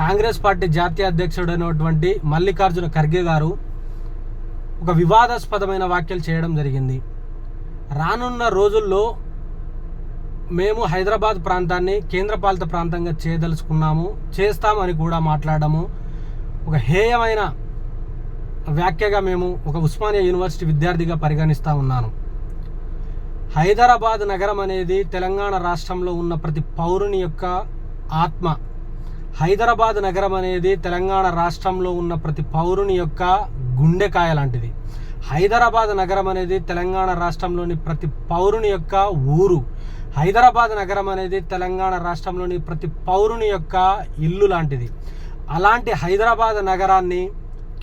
Congress party జాతీయ అధ్యక్షుడైనటువంటి మల్లికార్జున ఖర్గే గారు ఒక వివాదాస్పదమైన వ్యాఖ్యలు చేయడం జరిగింది. రానున్న రోజుల్లో మేము హైదరాబాద్ ప్రాంతాన్ని కేంద్రపాలిత ప్రాంతంగా చేయదలుచుకున్నాము చేస్తామని కూడా మాట్లాడము. ఒక హేయమైన వ్యాఖ్యగా మేము ఒక ఉస్మానియా యూనివర్సిటీ విద్యార్థిగా పరిగణిస్తూ ఉన్నాను. హైదరాబాద్ నగరం అనేది తెలంగాణ రాష్ట్రంలో ఉన్న ప్రతి పౌరుని యొక్క ఆత్మ. హైదరాబాద్ నగరం అనేది తెలంగాణ రాష్ట్రంలో ఉన్న ప్రతి పౌరుని యొక్క గుండెకాయ లాంటిది. హైదరాబాద్ నగరం అనేది తెలంగాణ రాష్ట్రంలోని ప్రతి పౌరుని యొక్క ఊరు. హైదరాబాద్ నగరం అనేది తెలంగాణ రాష్ట్రంలోని ప్రతి పౌరుని యొక్క ఇల్లు లాంటిది. అలాంటి హైదరాబాద్ నగరాన్ని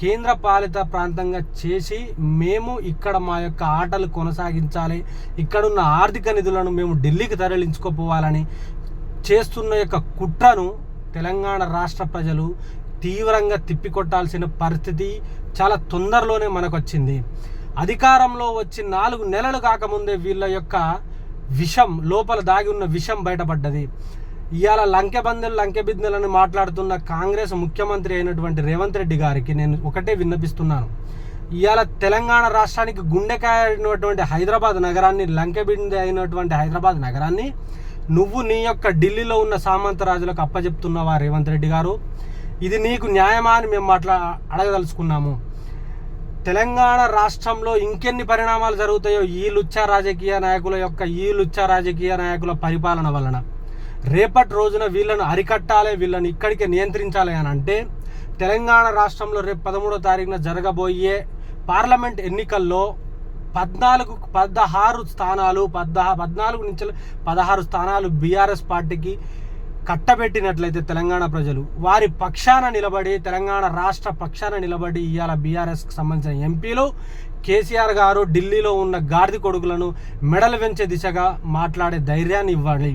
కేంద్ర పాలిత ప్రాంతంగా చేసి మేము ఇక్కడ మా యొక్క ఆటలు కొనసాగించాలి. ఇక్కడున్న ఆర్థిక నిధులను మేము ఢిల్లీకి తరలించుకోపోవాలని చేస్తున్న యొక్క కుట్రను తెలంగాణ రాష్ట్ర ప్రజలు తీవ్రంగా తిప్పికొట్టాల్సిన పరిస్థితి చాలా తొందరలోనే మనకు వచ్చింది అధికారంలో వచ్చి నాలుగు నెలలు కాకముందే వీళ్ళ యొక్క విషం లోపల దాగి ఉన్న విషం బయటపడ్డది. ఇవాళ లంకెబందెలు లంకెబిందెలని మాట్లాడుతున్న కాంగ్రెస్ ముఖ్యమంత్రి అయినటువంటి రేవంత్ రెడ్డి గారికి నేను ఒకటే విన్నపిస్తున్నాను. ఇవాళ తెలంగాణ రాష్ట్రానికి గుండెకాయ అయినటువంటి హైదరాబాద్ నగరాన్ని లంకెబిందె అయినటువంటి హైదరాబాద్ నగరాన్ని నువ్వు నీ యొక్క ఢిల్లీలో ఉన్న సామంతరాజులకు అప్పచెప్తున్నావా రేవంత్ రెడ్డి గారు? ఇది నీకు న్యాయమా అని మేము అట్లా అడగదలుచుకున్నాము. తెలంగాణ రాష్ట్రంలో ఇంకెన్ని పరిణామాలు జరుగుతాయో ఈ లుచ్చ రాజకీయ నాయకుల యొక్క ఈ లుచ్చ రాజకీయ నాయకుల పరిపాలన వలన. రేపటి రోజున వీళ్ళను అరికట్టాలి వీళ్ళని ఇక్కడికే నియంత్రించాలి అని అంటే తెలంగాణ రాష్ట్రంలో రేపు పదమూడో తారీఖున జరగబోయే పార్లమెంట్ ఎన్నికల్లో పద్నాలుగు పదహారు స్థానాలు పద్నా పద్నాలుగు నుంచి పదహారు స్థానాలు బీఆర్ఎస్ పార్టీకి కట్టబెట్టినట్లయితే తెలంగాణ ప్రజలు. వారి పక్షాన నిలబడి తెలంగాణ రాష్ట్ర పక్షాన నిలబడి ఇవాళ బీఆర్ఎస్కి సంబంధించిన ఎంపీలు. కేసీఆర్ గారు ఢిల్లీలో ఉన్న గాడిద కొడుకులను మెడలు పెంచే దిశగా మాట్లాడే ధైర్యాన్ని ఇవ్వాలి.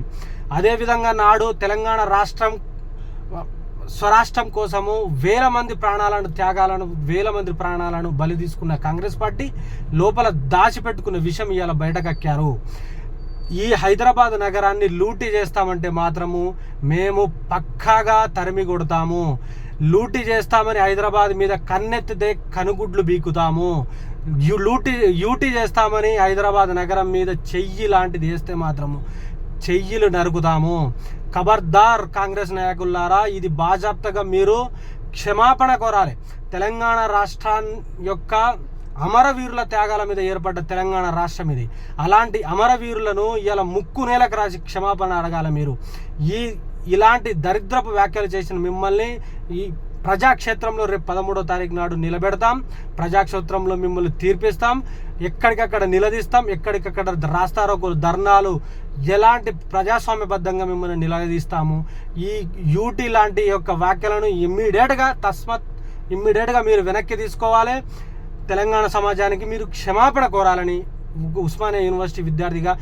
అదేవిధంగా నాడు తెలంగాణ రాష్ట్రం స్వరాష్ట్రం కోసము వేల మంది ప్రాణాలను త్యాగాలను వేల మంది ప్రాణాలను బలి తీసుకున్న కాంగ్రెస్ పార్టీ లోపల దాచిపెట్టుకున్న విషయం ఇవాళ బయటకక్కారు. ఈ హైదరాబాద్ నగరాన్ని లూటీ చేస్తామంటే మాత్రము మేము పక్కాగా తరిమి కొడతాము. లూటీ చేస్తామని హైదరాబాద్ మీద కన్నెత్తితే కనుగుడ్లు బీకుతాము. యు- లూటీ యూటీ చేస్తామని హైదరాబాద్ నగరం మీద చెయ్యి లాంటిది వేస్తే మాత్రము చెయ్యిలు నరుకుతాము ఖబర్దార్ కాంగ్రెస్ నాయకులారా ఇది బాజాప్తగా మీరు క్షమాపణ కోరాలి. తెలంగాణ రాష్ట్రాన్ యొక్క అమరవీరుల త్యాగాల మీద ఏర్పడ్డ తెలంగాణ రాష్ట్రం ఇది. అలాంటి అమరవీరులను ఇలా ముక్కు నేలకు రాసి క్షమాపణ అడగాల మీరు. ఈ ఇలాంటి దరిద్రపు వ్యాఖ్యలు చేసిన మిమ్మల్ని ఈ ప్రజాక్షేత్రంలో రేపు పదమూడో తారీఖు నాడు నిలబెడతాం. ప్రజాక్షేత్రంలో మిమ్మల్ని తీర్పిస్తాం. ఎక్కడికక్కడ నిలదీస్తాం. ఎక్కడికక్కడ రాస్తారోకులు ధర్నాలు ఎలాంటి ప్రజాస్వామ్యబద్ధంగా మిమ్మల్ని నిలదీస్తాము? ఈ యూటీ లాంటి యొక్క వ్యాఖ్యలను ఇమ్మీడియట్గా తస్మత్ ఇమ్మీడియట్గా మీరు వెనక్కి తీసుకోవాలి. తెలంగాణ సమాజానికి మీరు క్షమాపణ కోరాలని ఉస్మానియా యూనివర్సిటీ విద్యార్థిగా